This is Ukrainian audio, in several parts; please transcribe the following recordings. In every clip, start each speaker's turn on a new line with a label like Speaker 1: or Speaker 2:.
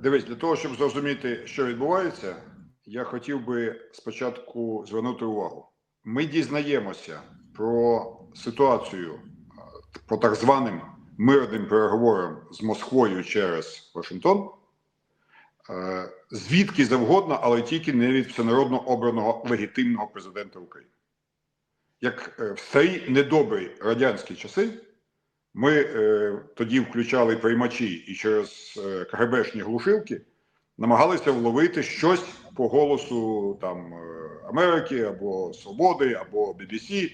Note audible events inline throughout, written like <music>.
Speaker 1: Дивись, для того, щоб зрозуміти, що відбувається, я хотів би спочатку звернути увагу. Ми дізнаємося про ситуацію е, по так званим мирним переговорам з Москвою через Вашингтон. е, Звідки завгодно, але тільки не від всенародно обраного легітимного президента України. Як е, в старі недобрі радянські часи, ми е, тоді включали приймачі і через е, КГБшні глушилки намагалися вловити щось по голосу там е, Америки або Свободи, або BBC,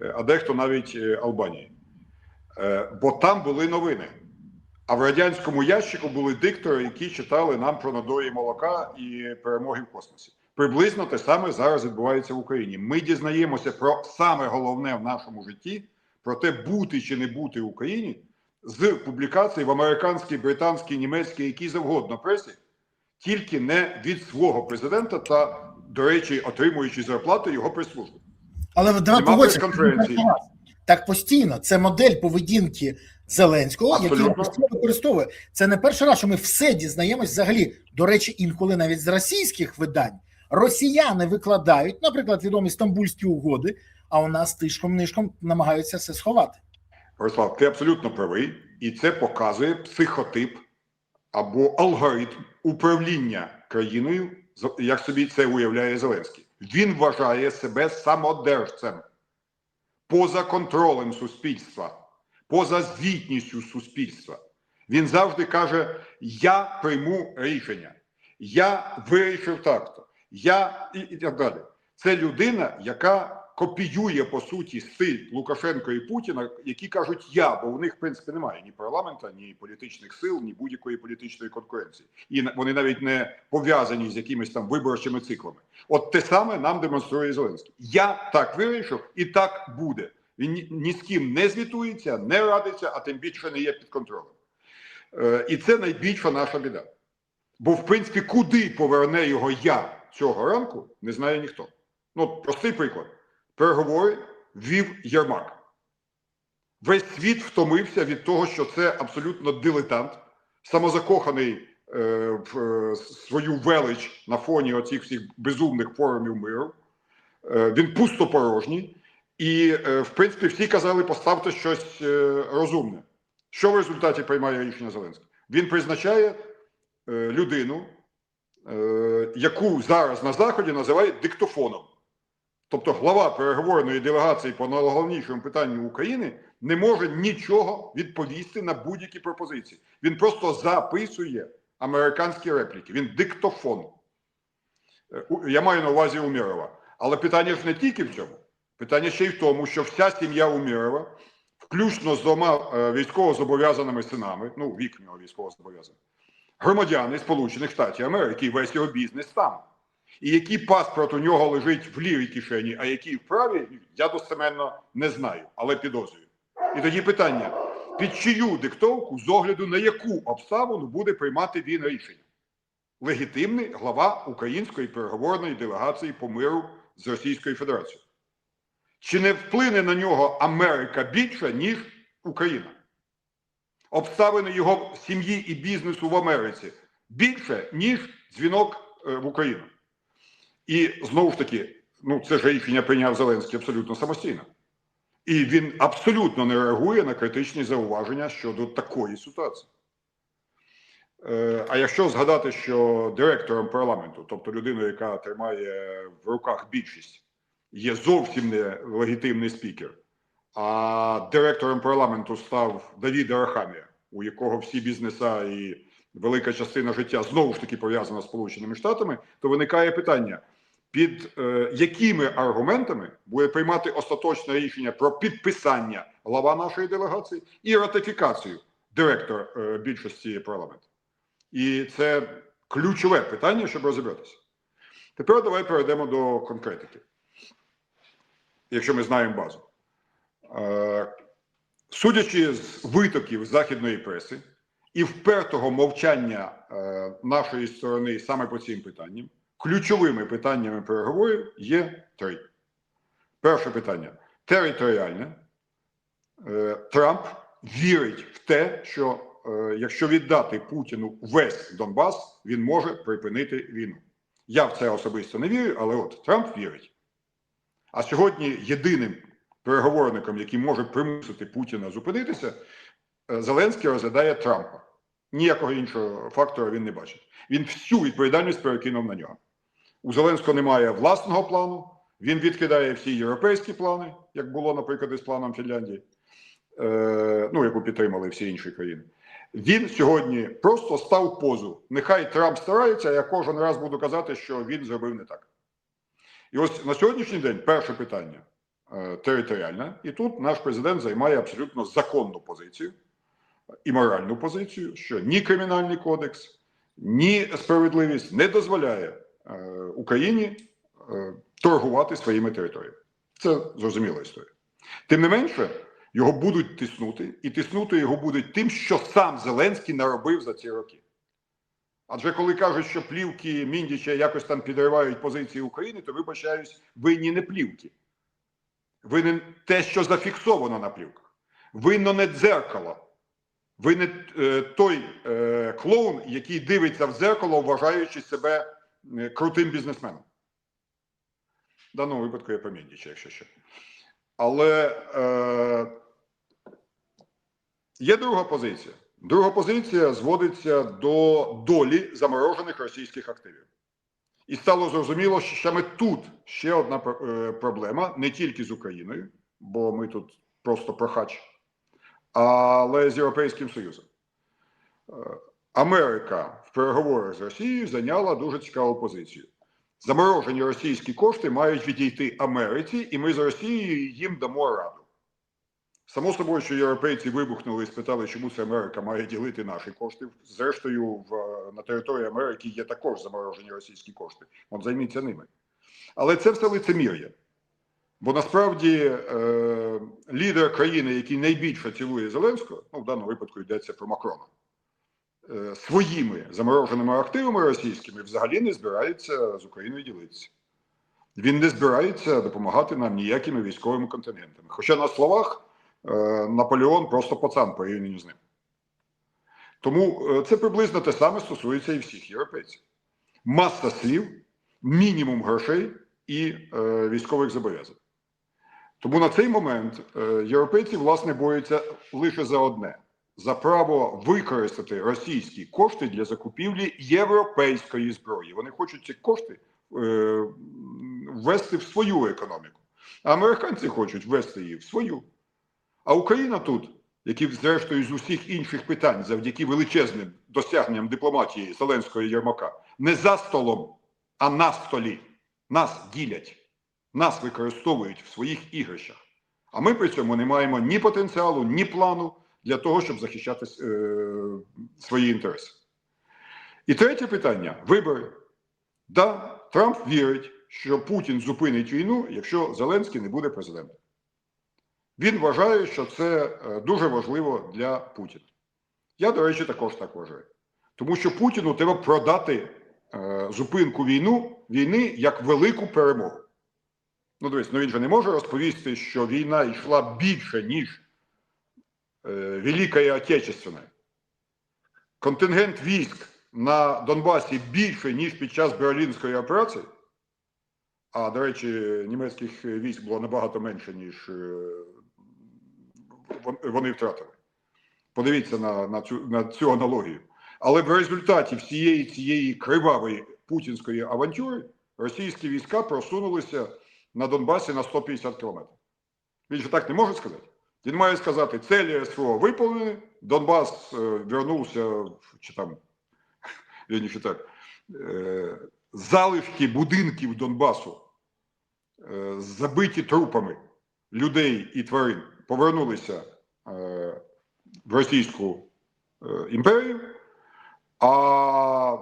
Speaker 1: е, а дехто навіть е, Албанії. Е, бо там були новини. А в радянському ящику були диктори, які читали нам про надої молока і перемоги в космосі. Приблизно те саме зараз відбувається в Україні. Ми дізнаємося про саме головне в нашому житті, про те, бути чи не бути в Україні з публікацій в американській, британській, німецькій, якій завгодно пресі, тільки не від свого президента та, до речі, отримуючи зарплату його прислужби.
Speaker 2: Але ви давай
Speaker 1: Нема
Speaker 2: погодься,
Speaker 1: прес-конференції.
Speaker 2: так постійно. Це модель поведінки Зеленського, який постійно використовує. Це не перший раз, що ми все дізнаємось взагалі. До речі, інколи навіть з російських видань росіяни викладають, наприклад, відомі стамбульські угоди, а у нас тишком нишком намагаються все сховати.
Speaker 1: Борислав, ти абсолютно правий, і це показує психотип або алгоритм управління країною, як собі це уявляє Зеленський. Він вважає себе самодержцем, поза контролем суспільства, поза звітністю суспільства. Він завжди каже: Я прийму рішення, я вирішив так-то, я і, і так далі. Це людина, яка копіює по суті стиль Лукашенка і Путіна, які кажуть я, бо в них в принципі немає ні парламента, ні політичних сил, ні будь-якої політичної конкуренції, і вони навіть не пов'язані з якимись там виборчими циклами. От те саме нам демонструє Зеленський. Я так вирішив, і так буде. Він ні з ким не звітується, не радиться, а тим більше не є під контролем. Е, і це найбільша наша біда. Бо, в принципі, куди поверне його я цього ранку, не знає ніхто. Ну, простий приклад. Переговори вів Єрмак. Весь світ втомився від того, що це абсолютно дилетант, самозакоханий е, в е, свою велич на фоні оцих всіх безумних форумів миру. Е, він пустопорожній. І, е, в принципі, всі казали, поставте щось е, розумне. Що в результаті приймає рішення Зеленський? Він призначає е, людину, е, яку зараз на Заході називають диктофоном. Тобто глава переговорної делегації по найголовнішому питанню України не може нічого відповісти на будь-які пропозиції. Він просто записує американські репліки. Він диктофон. Е, Я маю на увазі Умірова. Але питання ж не тільки в цьому. Питання ще й в тому, що вся сім'я Умірова, включно з двома е, військовозобов'язаними синами, ну, вік нього військовозобов'язаний, громадяни Сполучених Штатів Америки, і весь його бізнес там. І який паспорт у нього лежить в лівій кишені, а який в правій, я достеменно не знаю, але підозрюю. І тоді питання: під чию диктовку, з огляду на яку обставину буде приймати він рішення? Легітимний глава української переговорної делегації по миру з Російською Федерацією. Чи не вплине на нього Америка більше, ніж Україна? Обставини його сім'ї і бізнесу в Америці більше, ніж дзвінок е, в Україну. І знову ж таки, ну це ж рішення прийняв Зеленський абсолютно самостійно. І він абсолютно не реагує на критичні зауваження щодо такої ситуації. Е, а якщо згадати, що директором парламенту, тобто людиною, яка тримає в руках більшість, є зовсім не легітимний спікер, а директором парламенту став Давід Арахамія, у якого всі бізнеса і велика частина життя знову ж таки пов'язана з Сполученими Штатами, то виникає питання: під е, якими аргументами буде приймати остаточне рішення про підписання глава нашої делегації і ратифікацію директор е, більшості парламенту? І це ключове питання, щоб розібратися. Тепер давай перейдемо до конкретики, якщо ми знаємо базу. Е, Судячи з витоків західної преси і впертого мовчання е, нашої сторони саме по цим питанням, ключовими питаннями переговорів є три. Перше питання територіальне. Е, Трамп вірить в те, що е, якщо віддати Путіну весь Донбас, він може припинити війну. Я в це особисто не вірю, але от Трамп вірить. А сьогодні єдиним переговорником, який може примусити Путіна зупинитися, е, Зеленський розглядає Трампа. Ніякого іншого фактора він не бачить. Він всю відповідальність перекинув на нього. У Зеленського немає власного плану, він відкидає всі європейські плани, як було, наприклад, із планом Фінляндії, е, ну, яку підтримали всі інші країни. Він сьогодні просто став позу. Нехай Трамп старається, я кожен раз буду казати, що він зробив не так. І ось на сьогоднішній день перше питання е, територіальне, і тут наш президент займає абсолютно законну позицію і моральну позицію, що ні кримінальний кодекс, ні справедливість не дозволяє Україні е, торгувати своїми територіями. Це зрозуміла історія. Тим не менше, його будуть тиснути, і тиснути його будуть тим, що сам Зеленський наробив за ці роки. Адже коли кажуть, що плівки Міндіча якось там підривають позиції України, то вибачаюсь, винні не плівки. Винен те, що зафіксовано на плівках. Винно не дзеркало. Винен е, той е, клоун, який дивиться в дзеркало, вважаючи себе е, крутим бізнесменом. В даному випадку я по Міндіча, якщо що. Але е, є друга позиція. Друга позиція зводиться до долі заморожених російських активів. І стало зрозуміло, що саме тут ще одна е, проблема, не тільки з Україною, бо ми тут просто прохач, але з Європейським Союзом. Е, Америка в переговорах з Росією зайняла дуже цікаву позицію. Заморожені російські кошти мають відійти Америці, і ми з Росією їм дамо раду. Само собою, що європейці вибухнули і спитали, чому це Америка має ділити наші кошти. Зрештою, в, на території Америки є також заморожені російські кошти. От займіться ними. Але це все лицемір'я. Бо насправді е, лідер країни, який найбільше цілує Зеленського, ну в даному випадку йдеться про Макрона, своїми замороженими активами російськими взагалі не збирається з Україною ділитися. Він не збирається допомагати нам ніякими військовими континентами. Хоча на словах. Е, Наполеон просто пацан порівняно з ним. Тому е, це приблизно те саме стосується і всіх європейців. Маса слів, мінімум грошей і е, військових зобов'язань. Тому на цей момент е, європейці, власне, борються лише за одне: за право використати російські кошти для закупівлі європейської зброї. Вони хочуть ці кошти е, ввести в свою економіку. А американці хочуть ввести її в свою. А Україна тут, які зрештою з усіх інших питань, завдяки величезним досягненням дипломатії Зеленського і Єрмака, не за столом, а на столі. Нас ділять, нас використовують в своїх ігрищах. А ми при цьому не маємо ні потенціалу, ні плану для того, щоб захищати е, свої інтереси. І третє питання вибори. Да, Трамп вірить, що Путін зупинить війну, якщо Зеленський не буде президентом. Він вважає, що це е, дуже важливо для Путіна. Я, до речі, також так вважаю. Тому що Путіну треба продати е, зупинку війну, війни як велику перемогу. Ну, дивись, ну він же не може розповісти, що війна йшла більше, ніж е, Велика Отечественна. Контингент військ на Донбасі більше, ніж під час Берлінської операції. А, до речі, німецьких військ було набагато менше, ніж е, вони втратили. Подивіться на, на, цю, на цю аналогію. Але в результаті всієї цієї кривавої путінської авантюри російські війська просунулися на Донбасі на 150 кілометрів. Він же так не може сказати. Він має сказати, цілі СВО виповнені, Донбас е, вернувся, чи там, <laughs> вірніше так, е, залишки будинків Донбасу, е, забиті трупами людей і тварин, повернулися е, в Російську імперію, а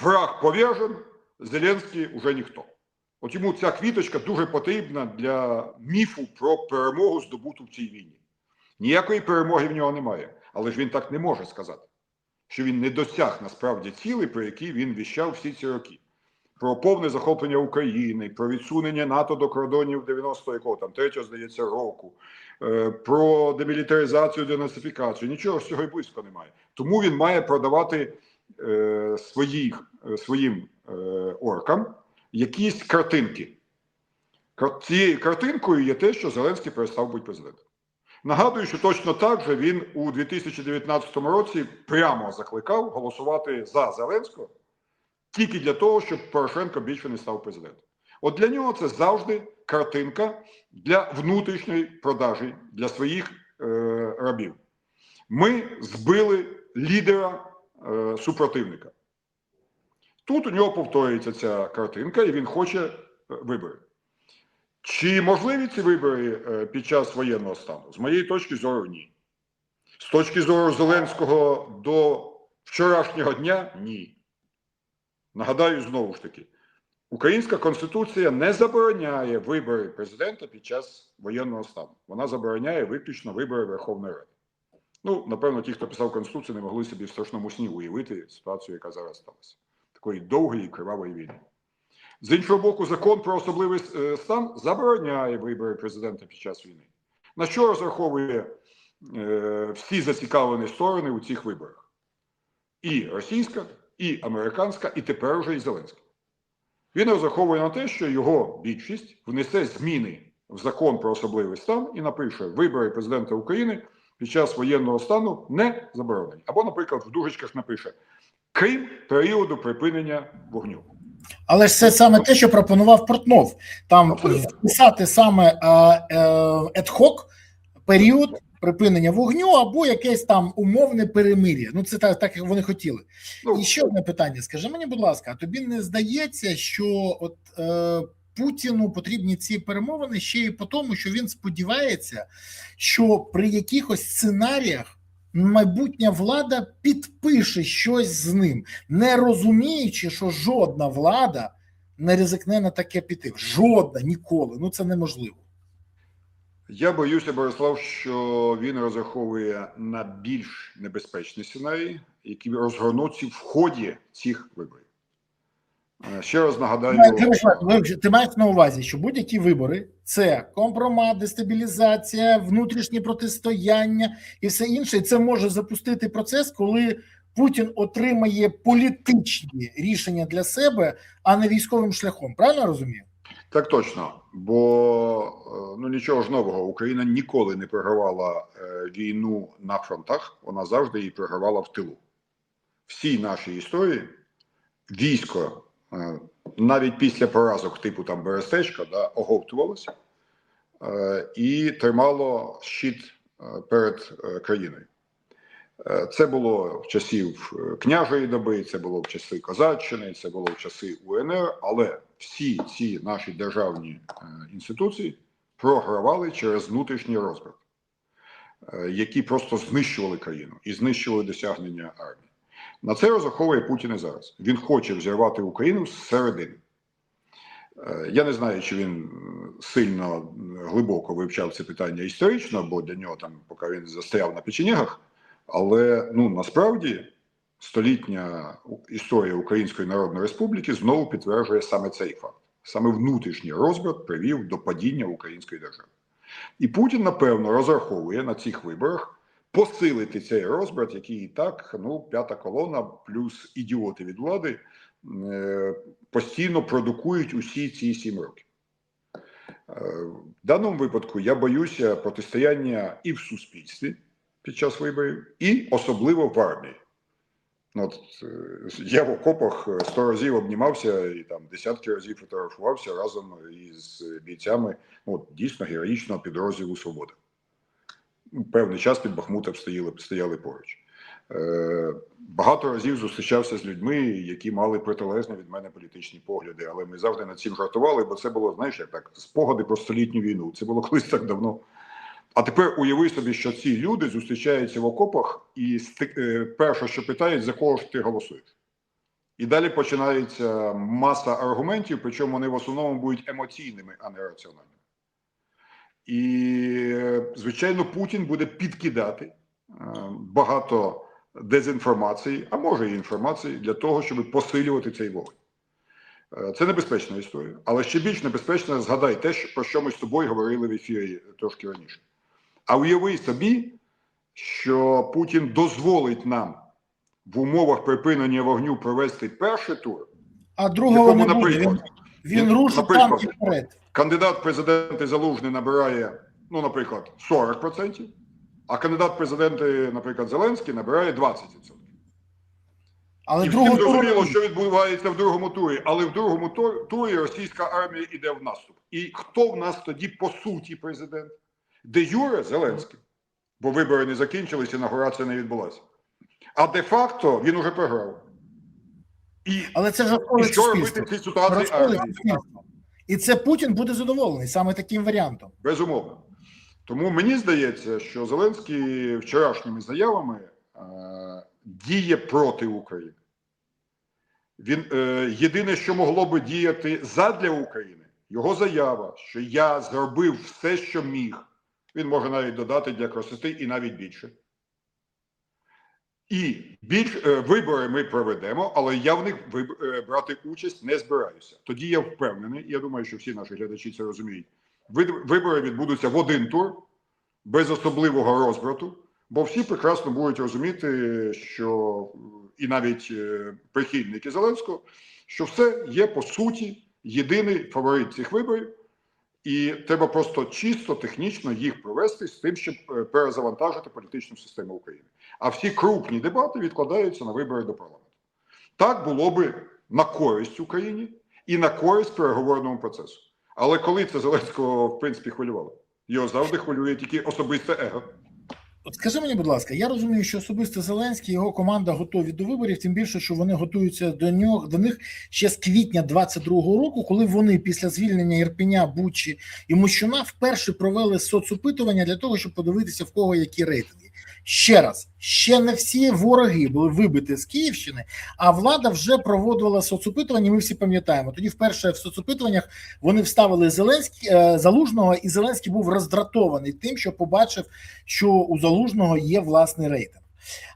Speaker 1: враг пов'яжен, Зеленський уже ніхто. От йому ця квіточка дуже потрібна для міфу про перемогу здобуту в цій війні. Ніякої перемоги в нього немає, але ж він так не може сказати, що він не досяг насправді цілей, про які він віщав всі ці роки. Про повне захоплення України, про відсунення НАТО до кордонів 90-го якого там третього, здається, року, е, про демілітаризацію, денацифікацію. Нічого з цього і близько немає. Тому він має продавати е, своїх, е, своїм е, оркам якісь картинки. Цією картинкою є те, що Зеленський перестав бути президентом. Нагадую, що точно так же він у 2019 році прямо закликав голосувати за Зеленського тільки для того, щоб Порошенко більше не став президентом. От для нього це завжди картинка для внутрішньої продажі для своїх е, рабів. Ми збили лідера е, супротивника. Тут у нього повторюється ця картинка, і він хоче е, вибори. Чи можливі ці вибори е, під час воєнного стану? З моєї точки зору, ні. З точки зору Зеленського до вчорашнього дня ні. Нагадаю знову ж таки, Українська Конституція не забороняє вибори президента під час воєнного стану. Вона забороняє виключно вибори Верховної Ради. Ну, напевно, ті, хто писав Конституцію, не могли собі в страшному сні уявити ситуацію, яка зараз сталася. Такої довгої кривавої війни. З іншого боку, закон про особливий е, стан забороняє вибори президента під час війни. На що розраховує е, всі зацікавлені сторони у цих виборах? І російська, і американська, і тепер уже і Зеленська. Він розраховує на те, що його більшість внесе зміни в закон про особливий стан і напише вибори президента України під час воєнного стану не заборонені. Або, наприклад, в дужечках напише крім періоду припинення вогню.
Speaker 2: Але ж це саме те, що пропонував Портнов. Там вписати саме едхок період припинення вогню або якесь там умовне перемир'я. Ну це так, так як вони хотіли.
Speaker 1: Ну,
Speaker 2: І ще одне питання: скажи мені, будь ласка, а тобі не здається, що от е, Путіну потрібні ці перемовини ще й по тому, що він сподівається, що при якихось сценаріях майбутня влада підпише щось з ним, не розуміючи, що жодна влада не ризикне на таке піти. Жодна ніколи. Ну це неможливо.
Speaker 1: Я боюся, Борислав, що він розраховує на більш небезпечні сценарії, які розгорнуться в ході цих виборів. Е, Ще раз нагадаю,
Speaker 2: Коротше, Ти маєш на увазі, що будь-які вибори це компромат, дестабілізація, внутрішнє протистояння і все інше. І це може запустити процес, коли Путін отримає політичні рішення для себе, а не військовим шляхом. Правильно розумію?
Speaker 1: так точно, бо е, ну нічого ж нового. Україна ніколи не програвала е, війну на фронтах, вона завжди її програвала в тилу. Всій нашій історії військо е, навіть після поразок типу там Берестечка да, оговтувалося е, і тримало щит е, перед е, країною. Е, Це було в часів е, княжої доби, це було в часи Козаччини, це було в часи УНР, але всі ці наші державні е, інституції програвали через внутрішній розбрат, е, які просто знищували країну і знищували досягнення армії. На це розраховує Путін і зараз. Він хоче взірвати Україну зсередини. Е, Я не знаю, чи він сильно глибоко вивчав це питання історично, бо для нього там, поки він застряв на печенягах. Але ну насправді столітня історія Української Народної Республіки знову підтверджує саме цей факт. Саме внутрішній розбрат привів до падіння української держави. І Путін, напевно, розраховує на цих виборах посилити цей розбрат, який і так ну, п'ята колона плюс ідіоти від влади е, постійно продукують усі ці сім років. Е, В даному випадку я боюся протистояння і в суспільстві під час виборів, і особливо в армії. Ну, От, е, я в окопах сто разів обнімався і там десятки разів фотографувався разом із бійцями ну, дійсно героїчного підрозділу Свобода. Ну, Певний час під Бахмутом стояли, стояли поруч. Е, багато разів зустрічався з людьми, які мали протилежні від мене політичні погляди, але ми завжди над цим жартували, бо це було, знаєш, як так, спогади про столітню війну. Це було колись так давно. А тепер уяви собі, що ці люди зустрічаються в окопах і е, перше, що питають, за кого ж ти голосуєш. І далі починається маса аргументів, причому вони в основному будуть емоційними, а не раціональними. І, звичайно, Путін буде підкидати е, багато дезінформації, а може і інформації, для того, щоб посилювати цей вогонь. Е, Це небезпечна історія, але ще більш небезпечно згадай те, про що ми з тобою говорили в ефірі трошки раніше. А уяви собі, що Путін дозволить нам в умовах припинення вогню провести перший тур,
Speaker 2: А другого не буде. Він, рушить
Speaker 1: наприклад,
Speaker 2: танки вперед.
Speaker 1: кандидат президенти Залужний набирає, ну, наприклад, 40%, а кандидат президенти, наприклад, Зеленський набирає 20%.
Speaker 2: Але
Speaker 1: І всім зрозуміло, що відбувається в другому турі, але в другому турі російська армія йде в наступ. І хто в нас тоді по суті президент? Де Юре Зеленський, бо вибори не закінчилися, інаугурація не відбулася. А де-факто він уже програв. І,
Speaker 2: Але це
Speaker 1: і що робити в цій ситуації
Speaker 2: Розколить суспільство. І це Путін буде задоволений саме таким варіантом.
Speaker 1: Безумовно. Тому мені здається, що Зеленський вчорашніми заявами е, діє проти України. Він е, єдине, що могло би діяти задля України, його заява, що я зробив все, що міг. Він може навіть додати для красоти і навіть більше. І більш е, вибори ми проведемо, але я в них е, брати участь не збираюся. Тоді я впевнений, я думаю, що всі наші глядачі це розуміють. Вибори відбудуться в один тур, без особливого розбрату, бо всі прекрасно будуть розуміти, що і навіть е, прихильники Зеленського, що все є по суті єдиний фаворит цих виборів, і треба просто чисто технічно їх провести з тим, щоб е, перезавантажити політичну систему України. А всі крупні дебати відкладаються на вибори до парламенту. Так було би на користь Україні і на користь переговорному процесу. Але коли це Зеленського в принципі хвилювало? Його завжди хвилює тільки особисте его.
Speaker 2: Скажи мені, будь ласка, я розумію, що особисто Зеленський і його команда готові до виборів, тим більше, що вони готуються до нього до них ще з квітня 22-го року, коли вони після звільнення Ірпеня, Бучі і Мощуна вперше провели соцопитування для того, щоб подивитися в кого які рейтинги. Ще раз, ще не всі вороги були вибиті з Київщини, а влада вже проводила соцопитування. Ми всі пам'ятаємо. Тоді вперше в соцопитуваннях вони вставили Зеленський е, залужного, і Зеленський був роздратований тим, що побачив, що у залужного є власний рейтинг.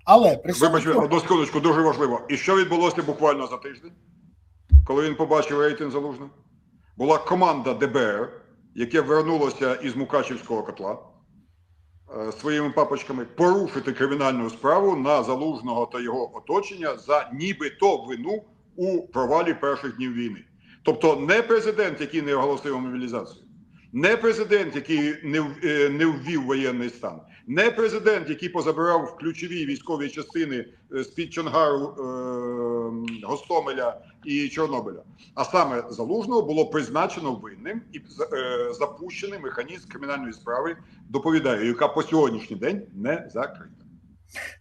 Speaker 2: Але при
Speaker 1: Вибачте,
Speaker 2: цьому-
Speaker 1: одну секундочку, дуже важливо. І що відбулося буквально за тиждень, коли він побачив рейтинг залужного? Була команда ДБР, яке вернулося із Мукачівського котла е, своїми папочками порушити кримінальну справу на залужного та його оточення за нібито вину у провалі перших днів війни. Тобто не президент, який не оголосив мобілізацію, не президент, який не, е, не ввів воєнний стан, не президент, який позабирав ключові військові частини е, з-під Чонгару, е, Гостомеля і Чорнобиля. А саме залужного було призначено винним і е, запущений механізм кримінальної справи, доповідаю, яка по сьогоднішній день не закрита.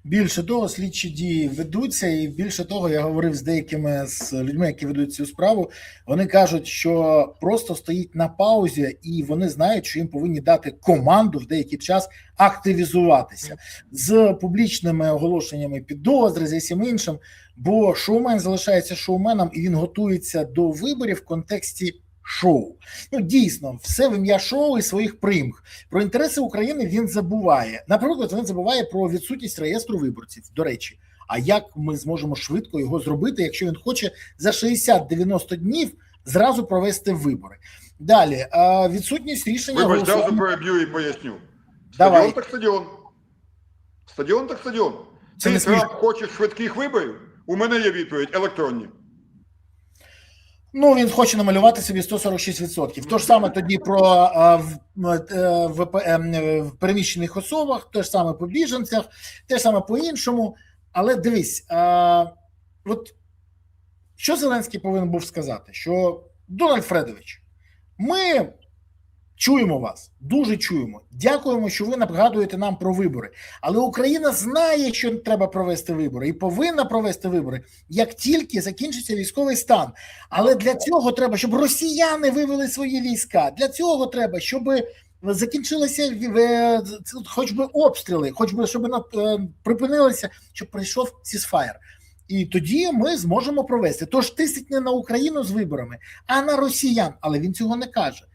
Speaker 2: Більше того, слідчі дії ведуться, і більше того, я говорив з деякими з людьми, які ведуть цю справу. Вони кажуть, що просто стоїть на паузі, і вони знають, що їм повинні дати команду в деякий час активізуватися з публічними оголошеннями підозри, з усім іншим. Бо шоумен залишається шоуменом, і він готується до виборів в контексті шоу. Ну дійсно, все в ім'я шоу і своїх примх. Про інтереси України він забуває. Наприклад, він забуває про відсутність реєстру виборців. До речі, а як ми зможемо швидко його зробити, якщо він хоче за 60-90 днів зразу провести вибори? Далі відсутність рішення
Speaker 1: Вибач,
Speaker 2: голосування.
Speaker 1: зразу переб'ю і поясню.
Speaker 2: Давай.
Speaker 1: Стадіон так стадіон. Стадіон так стадіон.
Speaker 2: Це
Speaker 1: Ти хочеш швидких виборів? У мене є відповідь електронні.
Speaker 2: Ну він хоче намалювати собі 146%. То ж саме тоді про а, в, в, ВП, е, в переміщених особах, те ж саме по біженцях, те ж саме по іншому. Але дивись, а, от що Зеленський повинен був сказати? Що Дональд Фредович, ми чуємо вас, дуже чуємо. Дякуємо, що ви нагадуєте нам про вибори. Але Україна знає, що треба провести вибори, і повинна провести вибори, як тільки закінчиться військовий стан. Але для цього треба, щоб росіяни вивели свої війська. Для цього треба, щоб закінчилися е, хоч би обстріли, хоч би щоб на- е, припинилися, щоб прийшов сісфаєр. І тоді ми зможемо провести. Тож тисить не на Україну з виборами, а на росіян. Але він цього не каже.